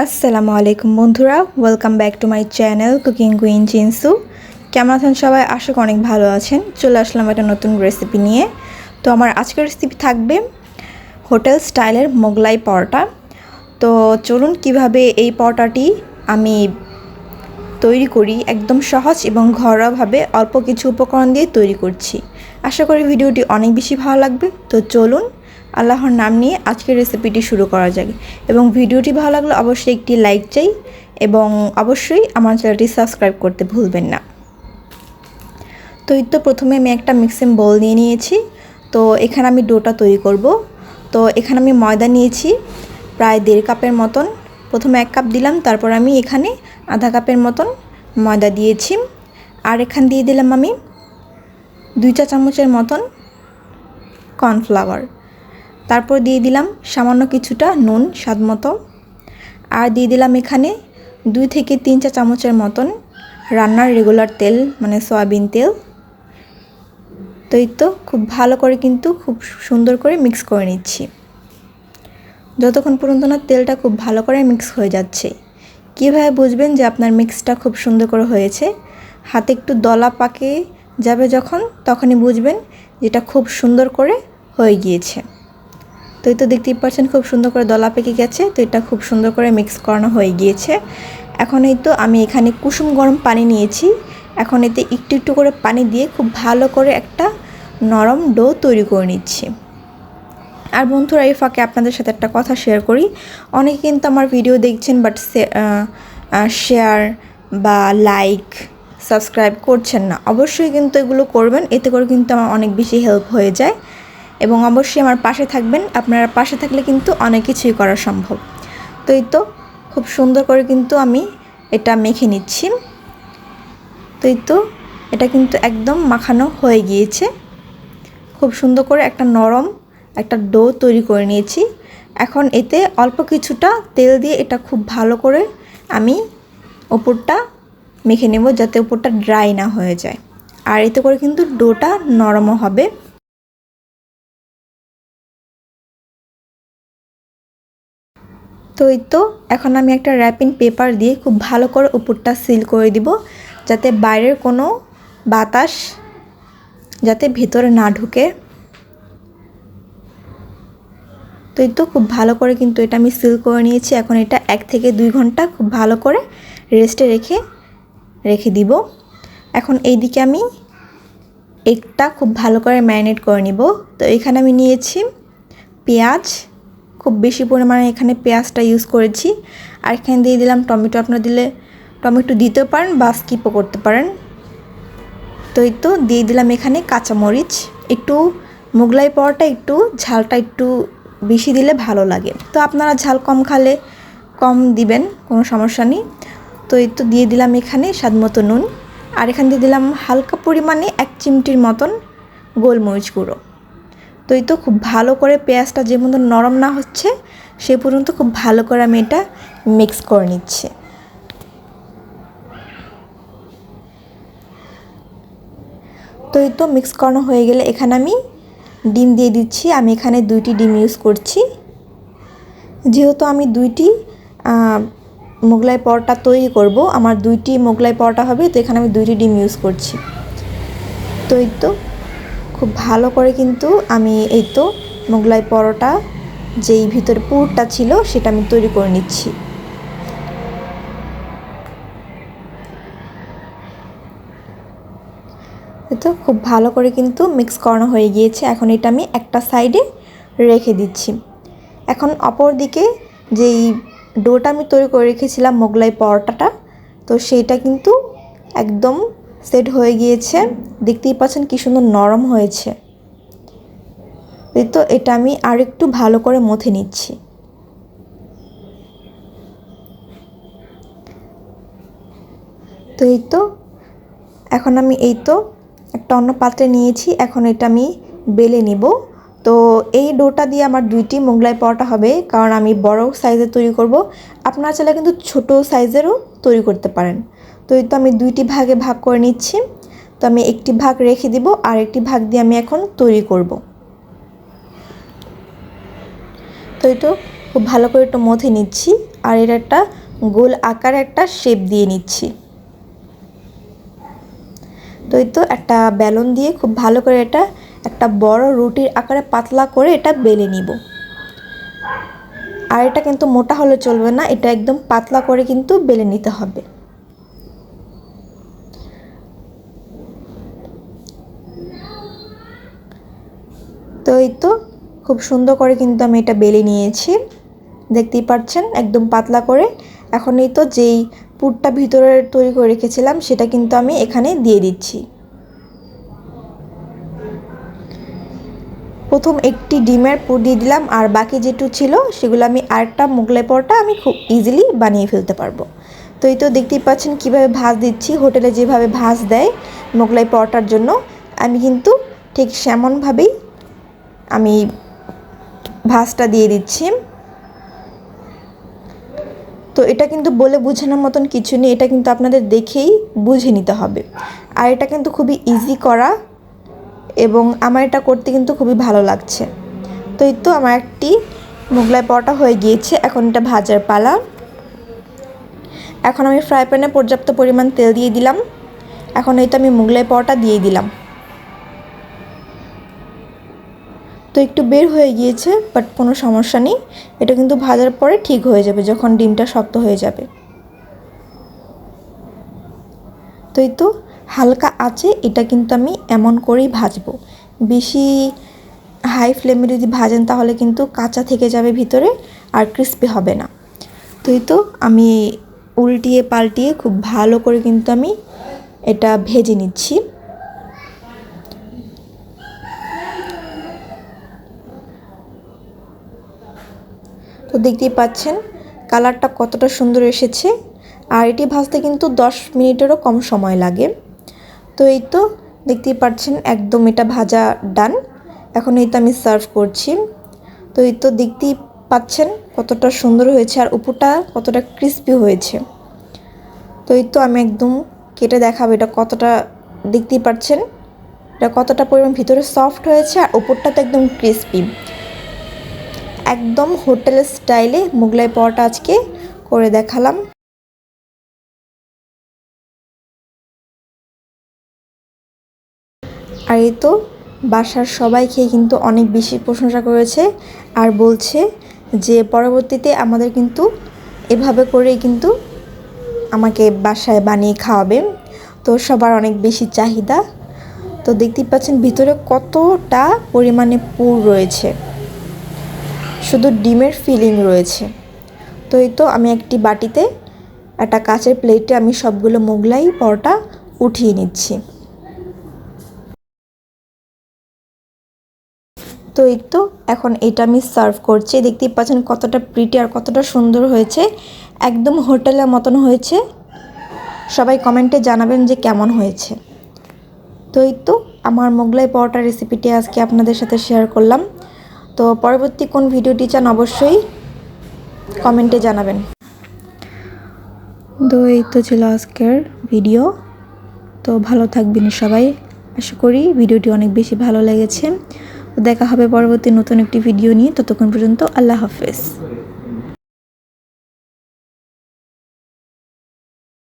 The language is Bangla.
আসসালামু আলাইকুম বন্ধুরা welcome back to my channel cooking queen Chinsu কেমন আছেন সবাই? আশা করি অনেক ভালো আছেন। চলে আসলাম একটা নতুন রেসিপি নিয়ে। তো আমার আজকের রেসিপি থাকবে হোটেল স্টাইলের মোগলাই পরোটা। তো চলুন কীভাবে এই পরোটাটি আমি তৈরি করি, একদম সহজ এবং ঘরোয়াভাবে অল্প কিছু উপকরণ দিয়ে তৈরি করছি। আশা করি ভিডিওটি অনেক বেশি ভালো লাগবে। তো চলুন আল্লাহর নাম নিয়ে আজকের রেসিপিটি শুরু করা যাক। এবং ভিডিওটি ভালো লাগলে অবশ্যই একটি লাইক চাই এবং অবশ্যই আমার চ্যানেলটি সাবস্ক্রাইব করতে ভুলবেন না। তো এই তো প্রথমে আমি একটা মিক্সিং বোল নিয়ে নিয়েছি। তো এখানে আমি ডোটা তৈরি করব। তো এখানে আমি ময়দা নিয়েছি, প্রায় দেড় কাপের মতন। প্রথমে এক কাপ দিলাম, তারপর আমি এখানে আধা কাপের মতন ময়দা দিয়েছি। আর এখান দিয়ে দিলাম আমি দুই চা চামচের মতন কর্নফ্লাওয়ার তারপর দিয়ে দিলাম সামান্য কিছুটা নুন স্বাদ মতো। আর দিয়ে দিলাম এখানে দুই থেকে তিন চা চামচের মতন রান্নার রেগুলার তেল মানে সয়াবিন তেল। তো এই তো খুব ভালো করে কিন্তু খুব সুন্দর করে মিক্স করে নিচ্ছি। যতক্ষণ পর্যন্ত না তেলটা খুব ভালো করে মিক্স হয়ে যাচ্ছে। কীভাবে বুঝবেন যে আপনার মিক্সটা খুব সুন্দর করে হয়েছে? হাতে একটু দলা পাকে যাবে যখন, তখনই বুঝবেন যেটা খুব সুন্দর করে হয়ে গিয়েছে। তো এই তো দেখতেই পাচ্ছেন, খুব সুন্দর করে দলা পেকে গেছে। তো এটা খুব সুন্দর করে মিক্স করানো হয়ে গিয়েছে। এখন এই তো আমি এখানে কুসুম গরম পানি নিয়েছি। এখন এতে একটু একটু করে পানি দিয়ে খুব ভালো করে একটা নরম ডো তৈরি করে নিচ্ছি। আর বন্ধুরা, এই ফাঁকে আপনাদের সাথে একটা কথা শেয়ার করি। অনেকে কিন্তু আমার ভিডিও দেখছেন বাট শেয়ার বা লাইক সাবস্ক্রাইব করছেন না। অবশ্যই কিন্তু এগুলো করবেন, এতে করে কিন্তু আমার অনেক বেশি হেল্প হয়ে যায়। এবং অবশ্যই আমার পাশে থাকবেন। আপনারা পাশে থাকলে কিন্তু অনেক কিছুই করা সম্ভব। তো এই তো, খুব সুন্দর করে কিন্তু আমি এটা মেখে নিচ্ছি। তো এই তো, এটা কিন্তু একদম মাখানো হয়ে গিয়েছে। খুব সুন্দর করে একটা নরম একটা ডো তৈরি করে নিয়েছি। এখন এতে অল্প কিছুটা তেল দিয়ে এটা খুব ভালো করে আমি ওপরটা মেখে নেব যাতে ওপরটা ড্রাই না হয়ে যায়। আর এতে করে কিন্তু ডোটা নরমও হবে। তো এই তো, এখন আমি একটা র্যাপিং পেপার দিয়ে খুব ভালো করে উপরটা সিল করে দিব, যাতে বাইরের কোনো বাতাস যাতে ভেতরে না ঢুকে। তো এই তো, খুব ভালো করে কিন্তু এটা আমি সিল করে নিয়েছি, এখন এটা এক থেকে দুই ঘণ্টা খুব ভালো করে রেস্টে রেখে রেখে দিব। এখন এই দিকে আমি এগটা খুব ভালো করে ম্যারিনেট করে নিব। তো এখানে আমি নিয়েছি পেঁয়াজ খুব বেশি পরিমাণে এখানে পেঁয়াজটা ইউজ করেছি। আর এখানে দিয়ে দিলাম টমেটো। আপনারা দিলে টমেটো দিতেও পারেন বা স্কিপও করতে পারেন। তো এই তো দিয়ে দিলাম এখানে কাঁচামরিচ। একটু মোগলাই পাওয়াটা একটু ঝালটা একটু বেশি দিলে ভালো লাগে। তো আপনারা ঝাল কম খালে কম দিবেন, কোনো সমস্যা নেই। তো এই তো দিয়ে দিলাম এখানে স্বাদ মতো নুন। আর এখান দিয়ে দিলাম হালকা পরিমাণে এক চিমটির মতন গোলমরিচ গুঁড়ো। তো এই তো খুব ভালো করে পেঁয়াজটা যে মতো নরম না হচ্ছে, সে পর্যন্ত খুব ভালো করে আমি এটা মিক্স করে নিচ্ছি। তো এই তো মিক্স করানো হয়ে গেলে এখানে আমি ডিম দিয়ে দিচ্ছি। আমি এখানে দুইটি ডিম ইউজ করছি। যেহেতু আমি দুইটি মোগলাই পরোটা তৈরি করব, আমার দুইটি মোগলাই পরোটা হবে, তো এখানে আমি দুইটি ডিম ইউজ করছি। তো এই তো খুব ভালো করে কিন্তু আমি এই তো মোগলাই পরোটা, যেই ভিতরে পুরটা ছিল সেটা আমি তৈরি করে নিচ্ছি। তো খুব ভালো করে কিন্তু মিক্স করানো হয়ে গিয়েছে। এখন এটা আমি একটা সাইডে রেখে দিচ্ছি। এখন অপর দিকে যেই ডোটা আমি তৈরি করে রেখেছিলাম মোগলাই পরোটাটা, তো সেইটা কিন্তু একদম সেট হয়ে গিয়েছে। দেখতেই পাচ্ছেন কী সুন্দর নরম হয়েছে। তো, এটা আমি আর একটু ভালো করে মথে নিচ্ছি। তো এই তো, এখন আমি এই তো একটা অন্য পাত্রে নিয়েছি। এখন এটা আমি বেলে নিব। তো এই ডোটা দিয়ে আমার দুইটি মোগলাই পরোটা হবে, কারণ আমি বড় সাইজের তৈরি করব। আপনারা চাইলে কিন্তু ছোট সাইজেরও তৈরি করতে পারেন। তো এই তো আমি দুইটি ভাগে ভাগ করে নিচ্ছি। তো আমি একটি ভাগ রেখে দিব, আর একটি ভাগ দিয়ে আমি এখন তৈরি করব। তো এটা খুব ভালো করে একটু মথে নিচ্ছি, আর এর একটা গোল আকার একটা শেপ দিয়ে নিচ্ছি। তো এই তো একটা বেলন দিয়ে খুব ভালো করে এটা একটা বড় রুটির আকারে পাতলা করে এটা বেলে নিব। আর এটা কিন্তু মোটা হলে চলবে না, এটা একদম পাতলা করে কিন্তু বেলে নিতে হবে। এই তো, খুব সুন্দর করে কিন্তু আমি এটা বেলে নিয়েছি। দেখতেই পাচ্ছেন, একদম পাতলা করে। এখন এই তো যেই পুরটা ভিতরে তৈরি করে রেখেছিলাম, সেটা কিন্তু আমি এখানে দিয়ে দিচ্ছি। প্রথম একটি ডিমের পুর দিয়ে দিলাম, আর বাকি যেটু ছিল, সেগুলো আমি আরেকটা মোগলাই পরোটা আমি খুব ইজিলি বানিয়ে ফেলতে পারব। তো এই তো দেখতেই পাচ্ছেন কীভাবে ভাজ দিচ্ছি, হোটেলে যেভাবে ভাজ দেয় মোগলাই পরোটার জন্য, আমি কিন্তু ঠিক সেমনভাবেই আমি ভাজটা দিয়ে দিচ্ছি। তো এটা কিন্তু বলে বোঝানোর মতন কিছু নেই, এটা কিন্তু আপনাদের দেখেই বুঝে নিতে হবে। আর এটা কিন্তু খুবই ইজি করা এবং আমার এটা করতে কিন্তু খুবই ভালো লাগছে। তো এই তো আমার একটি মোগলাই পরোটা হয়ে গিয়েছে, এখন এটা ভাজার পালা। এখন আমি ফ্রাই প্যানে পর্যাপ্ত পরিমাণ তেল দিয়ে দিলাম। এখন এই তো আমি মোগলাই পরোটা দিয়ে দিলাম। তো একটু বের হয়ে গিয়েছে বাট কোনো সমস্যা নেই। এটা কিন্তু ভাজার পরে ঠিক হয়ে যাবে, যখন ডিমটা শক্ত হয়ে যাবে। তো এই তো হালকা আছে, এটা কিন্তু আমি এমন করেই ভাজবো। বেশি হাই ফ্লেমে যদি ভাজেন, তাহলে কিন্তু কাঁচা থেকে যাবে ভিতরে আর ক্রিস্পি হবে না। তো এই তো আমি উল্টিয়ে পাল্টিয়ে খুব ভালো করে কিন্তু আমি এটা ভেজে নিচ্ছি। তো দেখতেই পাচ্ছেন, কালারটা কতটা সুন্দর এসেছে। আর এটি ভাজতে কিন্তু দশ মিনিটেরও কম সময় লাগে। তো এই তো দেখতেই পাচ্ছেন, একদম এটা ভাজা ডান। এখন এই তো আমি সার্ভ করছি। তো এই তো দেখতেই পাচ্ছেন কতটা সুন্দর হয়েছে আর উপরটা কতটা ক্রিস্পি হয়েছে। তো এই তো আমি একদম কেটে দেখাবো এটা কতটা, দেখতেই পাচ্ছেন, এটা কতটা পরিমাণ ভিতরে সফট হয়েছে আর উপরটা তো একদম ক্রিস্পি। একদম হোটেল স্টাইলে মোগলাই পরোটা আজকে করে দেখালাম। আর এই তো বাসার সবাই খেয়ে কিন্তু অনেক বেশি প্রশংসা করেছে আর বলছে যে পরবর্তীতে আমাদের কিন্তু এভাবে করেই কিন্তু আমাকে বাসায় বানিয়ে খাওয়াবে। তো সবার অনেক বেশি চাহিদা। তো দেখতেই পাচ্ছেন ভিতরে কতটা পরিমাণে পুর রয়েছে। শুধু ডিমের ফিলিং রয়েছে। তো এই তো আমি একটি বাটিতে একটা কাঁচের প্লেটে আমি সবগুলো মোগলাই, পরোটা উঠিয়ে নিচ্ছি। তো এই তো এখন এটা আমি সার্ভ করছি। দেখতেই পাচ্ছেন কতটা প্রিটি আর কতটা সুন্দর হয়েছে। একদম হোটেলের মতন হয়েছে। সবাই কমেন্টে জানাবেন যে কেমন হয়েছে। তো এই তো আমার মোগলাই পরোটা রেসিপিটি আজকে আপনাদের সাথে শেয়ার করলাম। তো পরবর্তী কোন ভিডিওটি চান অবশ্যই কমেন্টে জানাবেন। তো এই তো ছিল আজকের ভিডিও তো ভালো থাকবেন সবাই। আশা করি ভিডিওটি অনেক বেশি ভালো লেগেছে। দেখা হবে পরবর্তী নতুন একটি ভিডিও নিয়ে। ততক্ষণ পর্যন্ত আল্লাহ হাফেজ।